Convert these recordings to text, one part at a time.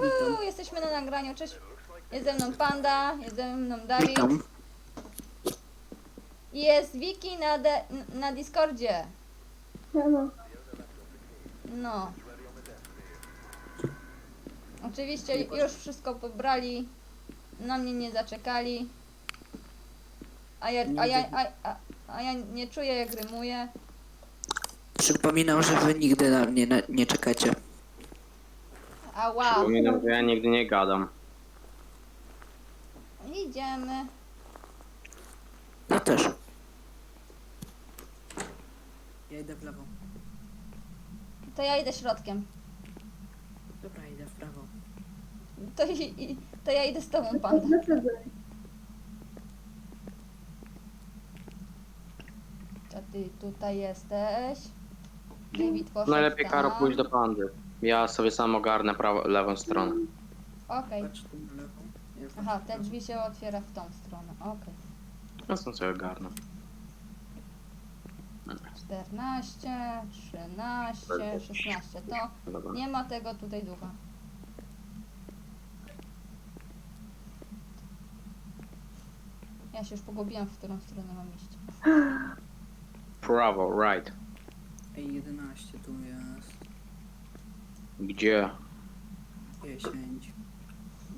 Juhu, jesteśmy na nagraniu. Cześć. Jest ze mną Panda, jest ze mną Dawid. Witam. I Jest Wiki na, de, na Discordzie. No, No. Oczywiście już wszystko pobrali. Na mnie nie zaczekali. A ja, a ja, a, a, a ja nie czuję jak rymuję. Przypominam, że wy nigdy na mnie na, nie czekacie. A wow. Przypominam, że ja nigdy nie gadam. Idziemy. Ja też. Ja idę w lewo. To ja idę środkiem. Dobra, idę w prawo. To, i, i, to ja idę z tobą, Panda. dlaczego? To ty tutaj jesteś. David poszedł Najlepiej tam. Karo pójść do pandy. Ja sobie sam ogarnę prawo, lewą stronę. Okej. Patrz tu na lewo. Ja patrzę Aha, te drzwi się otwiera w tą stronę. Okej. Ja sam sobie ogarnę. 14, 13, 16. To Dobra. nie ma tego tutaj ducha. Ja się już pogubiłam, w którą stronę mam iść. Prawo, right. Ej, 11 tu jest. Gdzie? 10.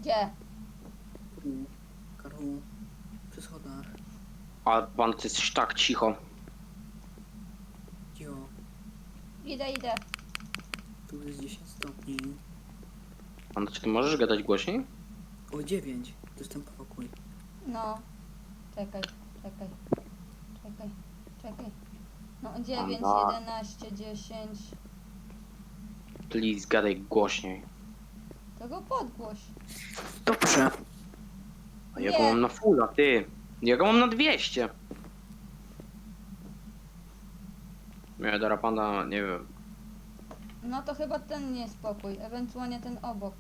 Gdzie? Tu. Karhu. Przy schodach. A pan, ty jesteś tak cicho. Cio. Idę, idę. Tu jest 10 stopni. Pan, czy ty możesz gadać głośniej? O 9. To jest ten pokój. No. Czekaj, czekaj. Czekaj, czekaj. No 9, Anda. 11, 10. Please, gadaj głośniej. To go podgłoś. Dobrze. A ja Nie. go mam na fulla, ty. Ja go mam na 200. Nie, Dara Panda, nie wiem. No to chyba ten niespokój, ewentualnie ten obok.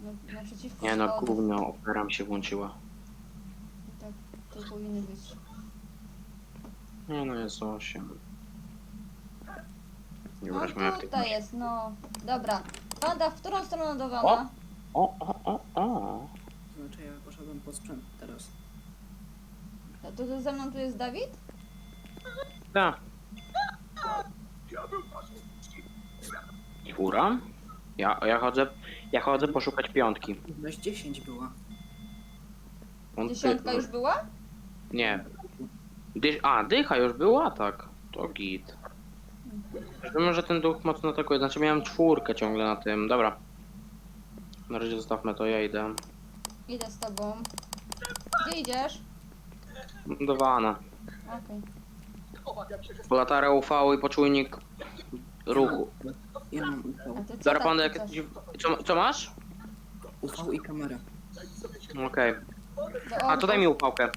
No, naprzeciwko Nie no, schodów. gówno, opera mi się włączyła. Tak, to powinny być. Nie no, jest 8. Nie No wyobraźmy jak tutaj masz. jest, no. Dobra. Panda, w którą stronę ładowana? O, o, o, o. Znaczy ja poszedłem po sprzęt teraz. To, to, to ze mną tu jest Dawid? Tak. Fura? Ja, ja chodzę, ja chodzę poszukać piątki. Weź 10 była. On- Dziesiątka już była? Nie. Dy, a, dycha już była, tak. To git. Wiem, że ten duch mocno atakuje. Znaczy miałem czwórkę ciągle na tym. Dobra. Na razie zostawmy to, ja idę. Idę z tobą. Gdzie idziesz? Do wana. Okej. Latarę UV i poczujnik ruchu. Ja mam UV. Ty co tak panda, jak chcesz? co, co masz? UV i kamerę. Okej. Do A to daj mi upałkę.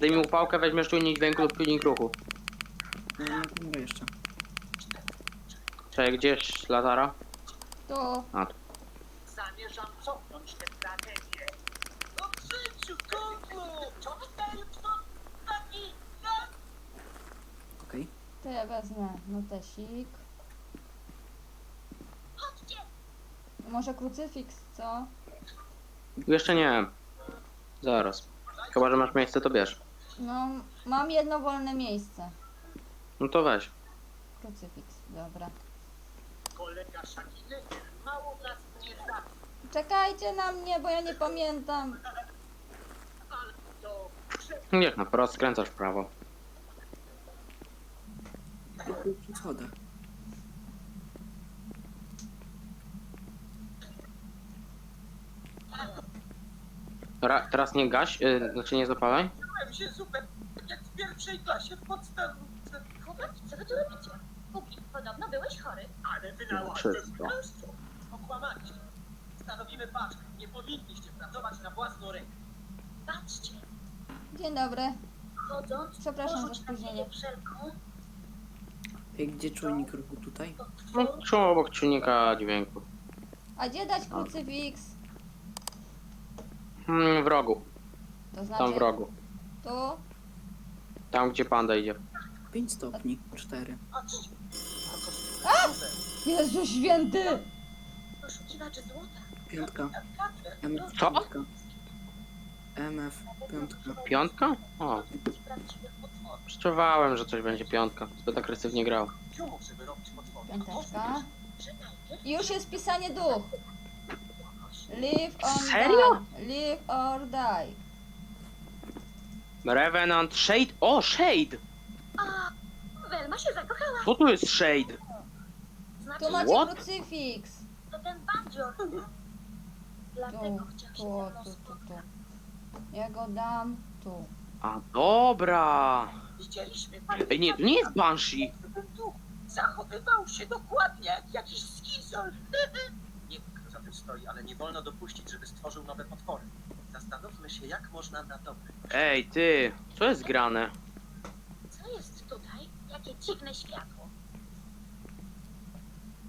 Daj mi upałkę, weźmiesz czujnik dźwięku lub czujnik ruchu. Mam kamerę jeszcze. Czekaj, gdzieś latara? Tu. A, tu. Zamierzam cofnąć tę tragedię. No w życiu, kogu! Czekaj, to taki... Okej. To ja wezmę notesik. Chodźcie! Może krucyfiks, co? Jeszcze nie. Zaraz. Chyba, że masz miejsce, to bierz. No, mam jedno wolne miejsce. No to weź. Krucyfiks, dobra. Kolega Szakiny mało nas nie Czekajcie na mnie, bo ja nie pamiętam. ale to... Nie, no prosto skręcasz w prawo. Przy schodach. Ra, teraz nie gaś, yy, znaczy nie zapalaj. Się zupełnie jak w pierwszej klasie w podstawówce. Chłopak, co wy tu robicie? Buki, podobno byłeś chory. Ale wynalazł Wszystko. bezpieczeństwo. Okłamaliście. Stanowimy paczkę. Nie powinniście pracować na własną rękę. Patrzcie, Dzień dobry. chodząc, Przepraszam za porzuć na spóźnienie. ziemię wszelką, Ej, gdzie czujnik ruchu tutaj? No, czuł obok czujnika dźwięku. A gdzie dać krucyfiks? Hmm, w rogu. To znaczy Tam w rogu. tu. Tam, gdzie panda idzie. 5 stopni. 4. Patrzcie. A to super. Jezu święty! Poszukiwacze złota. Piątka. MF Co? piątka. MF piątka. Piątka? O, przeczuwałem, że coś będzie piątka. Zbyt agresywnie grał. piumów, żeby robić potwory. Piąteczka. I już jest pisanie duch. Live on Serio? die. Live or die. Revenant Shade. O, Shade! A, Welma się zakochała. Co tu jest Shade? Znaczy, Tu macie What? krucyfiks. to ten bandzior. Dlatego Tu, chciał się tu, mną tu, tu, spotkać. tu. Ja go dam tu. A, dobra. Widzieliśmy Ej, nie, to nie jest Banshee. Duch zachowywał się dokładnie jak jakiś skizol. Nie wiem, kto za tym stoi, ale nie wolno dopuścić, żeby stworzył nowe potwory. Zastanówmy się, jak można na dobre. Ej, ty, co jest grane? Jakie dziwne światło.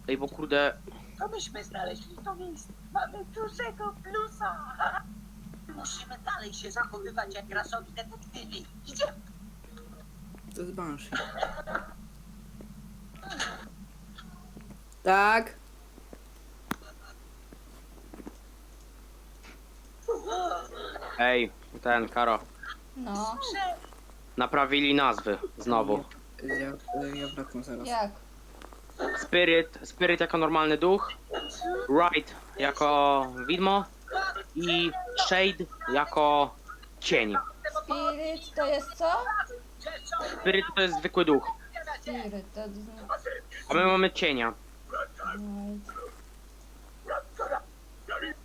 Ej, bo kurde, To myśmy znaleźli to miejsce. Mamy dużego plusa. Musimy dalej się zachowywać jak rasowi detektywi. Idziemy. To jest Banshee. Tak. ej, ten, Karo, No. naprawili nazwy znowu. Ja, ja wracam zaraz. Jak? Spirit, Spirit jako normalny duch, Right jako widmo i Shade jako cień. Spirit to jest co? Spirit to jest zwykły duch, Spirit to... a my mamy cienia.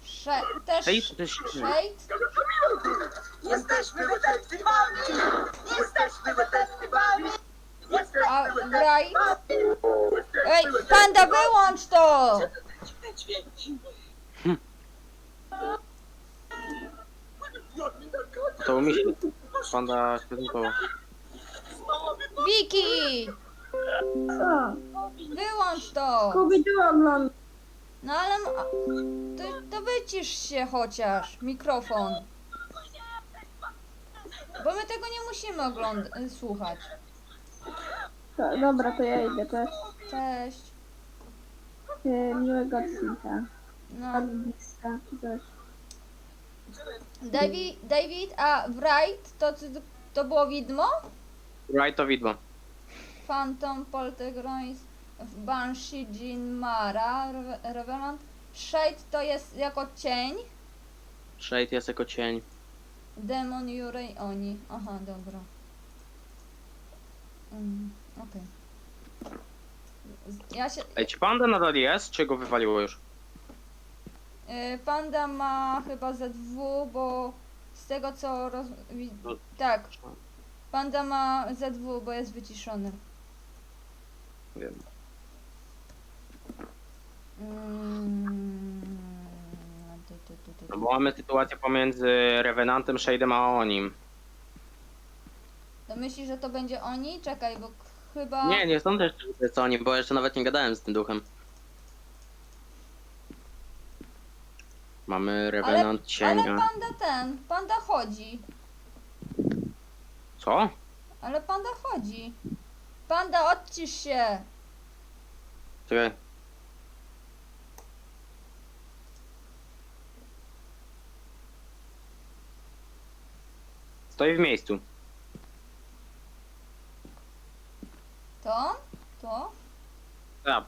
Sze też Shade to jest Shade? Jesteśmy detektywami! Jesteśmy detektywami! A Bright? Ej, panda wyłącz to! To mi się panda świetnikowo. Wiki! Wyłącz to! Scooby-Doo oglądam. No ale... m- a- To, to wycisz się chociaż, mikrofon. Bo my tego nie musimy oglądać, słuchać. To, dobra, to ja idę. To Cześć. yy, miłego odcinka. No. Czy coś. David, David a Wright to, ty- to było widmo? Right to widmo. Phantom, Poltergeist, Banshee, Jin Mara, Reve- Revenant. Shade to jest jako cień. Shade jest jako cień. Demon, Jurej, Oni. Aha, dobra. Mm, Okej. Ja się... Ej, czy panda nadal jest, czy go wywaliło już? y, Panda ma chyba ZW, bo z tego co roz... wi- No. Tak. Panda ma ZW, bo jest wyciszony. Wiem. Mm, tu, tu, tu, tu, No bo mamy sytuację pomiędzy Revenantem, Shade'em a Onim. To myślisz, że to będzie oni? Czekaj, bo chyba... Nie, nie że to jest Onim, bo jeszcze nawet nie gadałem z tym duchem. Mamy Revenant Ale cienia. panda ten, panda chodzi. Co? Ale panda chodzi. Panda, odcisz się. Czekaj. Stoi w miejscu. To? To? Ja.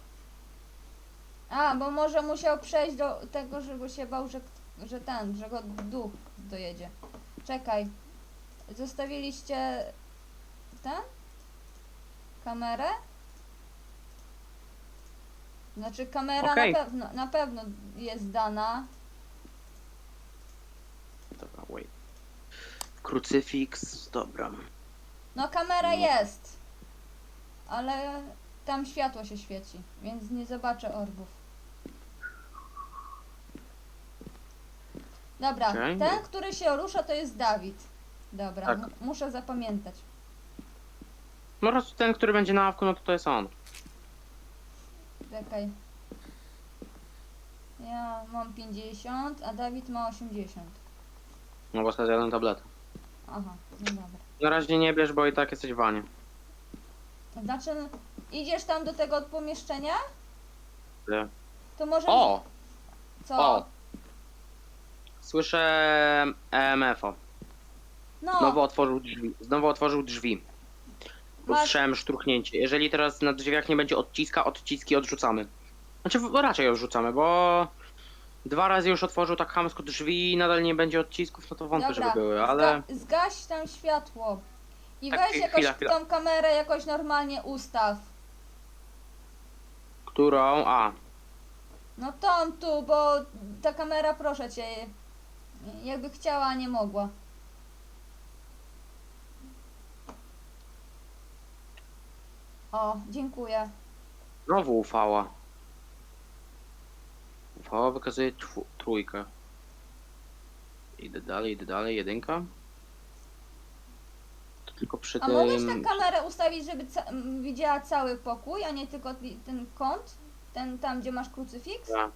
A, bo może musiał przejść do tego, żeby się bał, że, że ten, że go duch dojedzie. Czekaj. Zostawiliście ten? Kamerę? Znaczy kamera Okej. na pewno, na pewno jest dana. Dobra, wait. Krucyfiks, dobra. No kamera No. jest. Ale tam światło się świeci, więc nie zobaczę orbów. Dobra, Okej. ten, który się rusza, to jest Dawid. Dobra, Tak. mu- muszę zapamiętać. No po prostu ten, który będzie na awku, no to to jest on. Czekaj. Ja mam 50, a Dawid ma 80. No bo sobie zjadłem tabletę. Aha, no dobra. Na razie nie bierz, bo i tak jesteś w wanie. Znaczy, idziesz tam do tego pomieszczenia? kurde. To może... O! Co? O! Słyszę EMF-a. No, Znowu otworzył drzwi. Znowu otworzył drzwi. Masz- Usłyszałem szturchnięcie. Jeżeli teraz na drzwiach nie będzie odciska, odciski odrzucamy. Znaczy w- raczej odrzucamy, bo dwa razy już otworzył tak chamsko drzwi i nadal nie będzie odcisków, no to wątpię, Dobra, żeby były, ale Zga zgaś tam światło. I Tak, weź chwila, jakoś chwila. tą kamerę jakoś normalnie ustaw. którą? A, No tą tu, bo ta kamera, proszę cię, jakby chciała, a nie mogła. O, dziękuję. znowu ufała. Ufała wykazuje trójkę. Idę dalej, idę dalej, jedynka. Tylko przy A mogłeś tym... tę kamerę ustawić, żeby ca m, widziała cały pokój, a nie tylko ti- ten kąt? Ten tam, gdzie masz krucyfiks? Ja,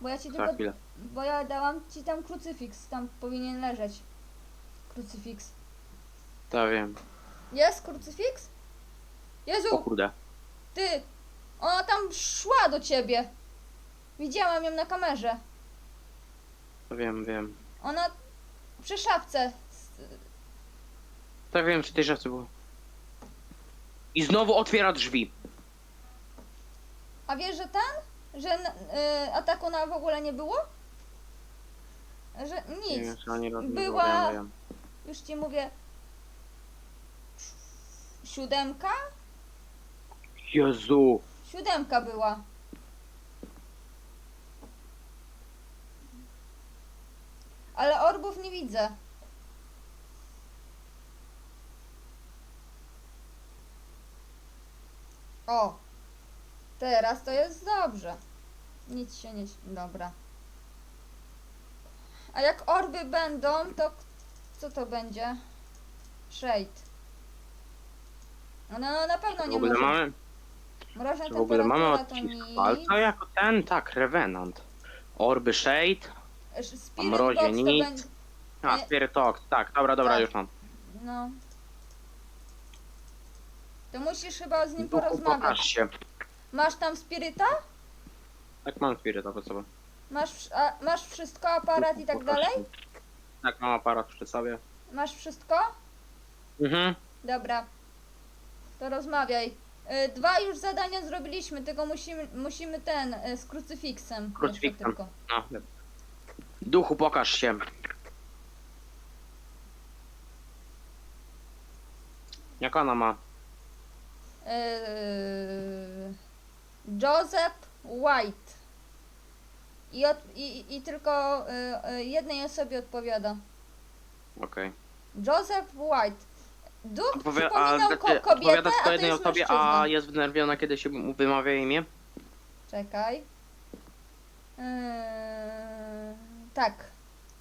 Bo ja ci za tylko... chwilę. Bo ja dałam ci tam krucyfiks, tam powinien leżeć. Krucyfiks. Tak wiem. Jest krucyfiks? O Jezu, kurde. ty! Ona tam szła do ciebie. Widziałam ją na kamerze. Wiem, wiem. Ona przy szafce. Tak wiem, czy tej rzeczy było. I znowu otwiera drzwi. A wiesz, że ten? Że y, ataku na w ogóle nie było? Że Nie nic. wiem, czy oni robią. Była-. Już ci mówię. Siódemka? Jezu. Siódemka była. Ale orbów nie widzę. O! Teraz to jest dobrze. Nic się nie... Dobra. A jak orby będą, to co to będzie? Shade. No, no na pewno Czy w nie ogóle może. mamy, Mroźna czy w ogóle mamy temperatura to odcisk nic. palca jako ten? Tak, Revenant. Orby Shade. Sz- Spirit A mrozie Box to nic. będzie... A. Spirit Talk. Tak, dobra, dobra, Tak. już mam. No. To musisz chyba z nim Duchu, pokaż porozmawiać. się. Masz tam spiryta? Tak, mam Spirit Talk sobie. Masz, wsz- a, masz wszystko, aparat i tak Pokaż dalej? się. Tak, mam aparat przed sobie. Masz wszystko? Mhm. Dobra. To rozmawiaj. Y, Dwa już zadania zrobiliśmy, tylko musimy, musimy ten y, z krucyfiksem. jeszcze Krucyfiksem. tylko. No. dobra. Duchu, pokaż się. Jak ona ma? Yy, Joseph White. I, od, i, i tylko y, y, jednej osobie odpowiada. Okej. Joseph White. Duch Powie- a przypominał ko- kobietę, Powiada a tylko to jednej jest osobie, mężczyzna. a jest wnerwiona, kiedy się mu wymawia imię? Czekaj. Yy, tak.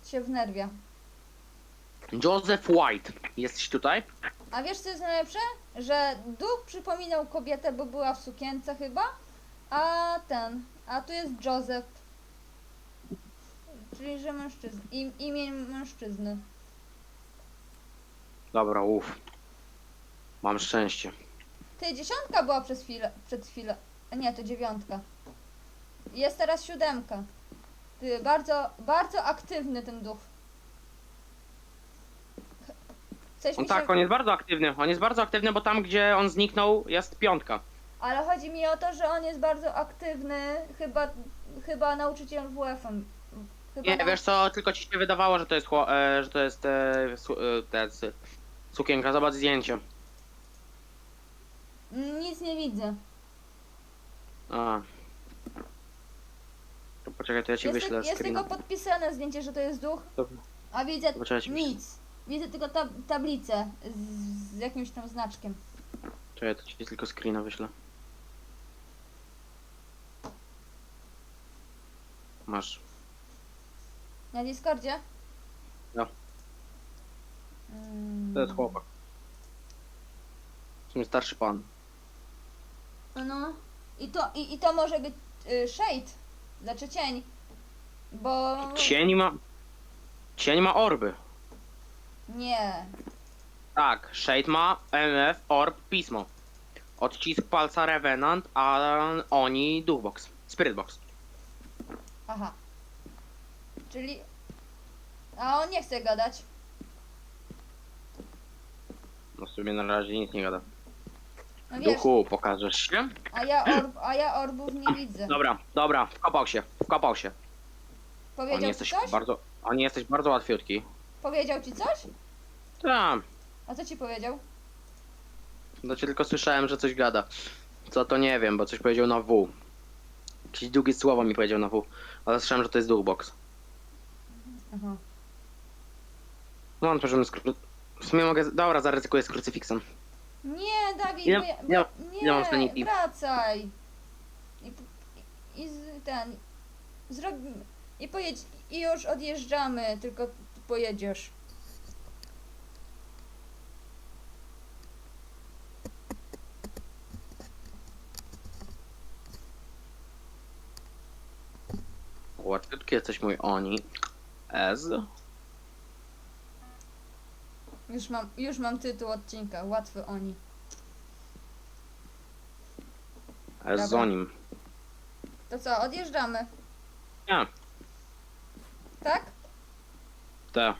Się wnerwia. Joseph White. Jesteś tutaj? A wiesz co jest najlepsze? Że duch przypominał kobietę, bo była w sukience chyba, a ten, a tu jest Joseph. Czyli, że mężczyzna. Im, imię mężczyzny. Dobra, uff. Mam szczęście. Ty, dziesiątka była przez chwilę, przed chwilą. Nie, to dziewiątka. Jest teraz siódemka. Ty, bardzo, bardzo aktywny ten duch. Coś On mi się... tak, on jest bardzo aktywny. On jest bardzo aktywny, bo tam, gdzie on zniknął, jest piątka. Ale chodzi mi o to, że on jest bardzo aktywny, chyba, chyba nauczyciel WF-em. Chyba Nie, nau- wiesz co, tylko ci się wydawało, że to jest, chło- e, że to jest e, su, e, te, s- sukienka. Zobacz zdjęcie. Nic nie widzę. A. To poczekaj, to ja ci Jest, wyślę jest screena. tylko podpisane zdjęcie, że to jest duch, Dobra. a widzę wyślę. nic. Widzę tylko tab tablicę z, z jakimś tam znaczkiem. Czekaj, to ci tylko screena wyślę. Masz. Na Discordzie? No. Mm. To jest chłopak. W sumie starszy pan. No. I to, i, i to może być y, Shade. Znaczy cień. Bo... Cień ma... Cień ma orby. Nie. Tak, Shade ma MF, Orb, Pismo. Odcisk palca Revenant, a oni Duchbox. Spirit Box. Aha. Czyli... A on nie chce gadać. No w sumie na razie nic nie gada. No wiesz, Duchu, pokażesz się? a ja, orb, a ja orbów nie widzę. Dobra, dobra, wkopał się, wkopał się. O, nie Powiedział ci jesteś coś? bardzo, o, nie jesteś bardzo łatwiutki. Powiedział ci coś? Tam, A co ci powiedział? znaczy tylko słyszałem, że coś gada. Co to nie wiem, bo coś powiedział na W. Jakieś długie słowo mi powiedział na W, ale słyszałem, że to jest duchbox. Aha. No, on możemy skru... W sumie mogę, dobra, zaryzykuję z krucyfiksem. Nie, Dawid, ja, ile mam nie, sanity? wracaj. I, i, i z, ten, zrob, i pojedź, i już odjeżdżamy, tylko pojedziesz. Łatwiutki jesteś mój oni. Ez. Już mam, już mam tytuł odcinka, łatwy oni. Ez Dobra. To co, odjeżdżamy, Nie, tak? Te.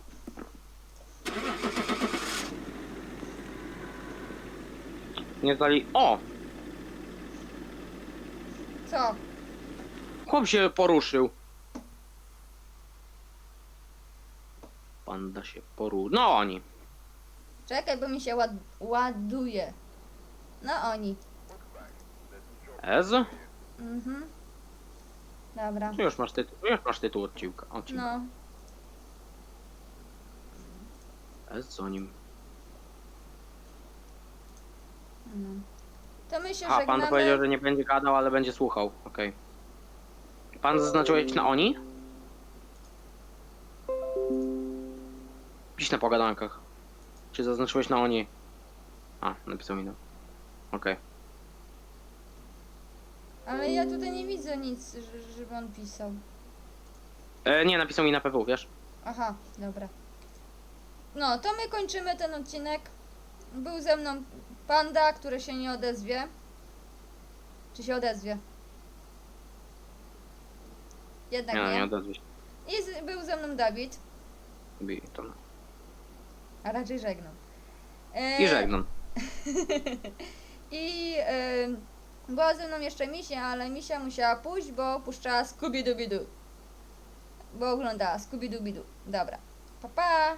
Nie zdali... O! Co? Chłop się poruszył. Panda się poruszył. No oni. Czekaj, bo mi się ład, ładuje. No oni. Ez? Mhm. Dobra. Już masz tytuł, już masz tytuł odcinka. odcinka. No. Ez za nim. no. To my się A, pan żegnamy. powiedział, że nie będzie gadał, ale będzie słuchał. Okej. Pan zaznaczyłeś na oni? Pisz na pogadankach. Czy zaznaczyłeś na oni? A, napisał mi no. Okej. Ale ja tutaj nie widzę nic, że- żeby on pisał. E, Nie, napisał mi na PW, wiesz? Aha, dobra. No, to my kończymy ten odcinek. Był ze mną panda, który się nie odezwie. Czy się odezwie? Jednak Nie, no, nie. nie odezwij się. I z, był ze mną Dawid, Bij to. no. a raczej żegnam. E, I żegnam. I e, była ze mną jeszcze Misia, ale Misia musiała pójść, bo puszczała Scooby-Dooby-Doo. Bo oglądała Scooby-Dooby-Doo. Dobra. Pa, pa!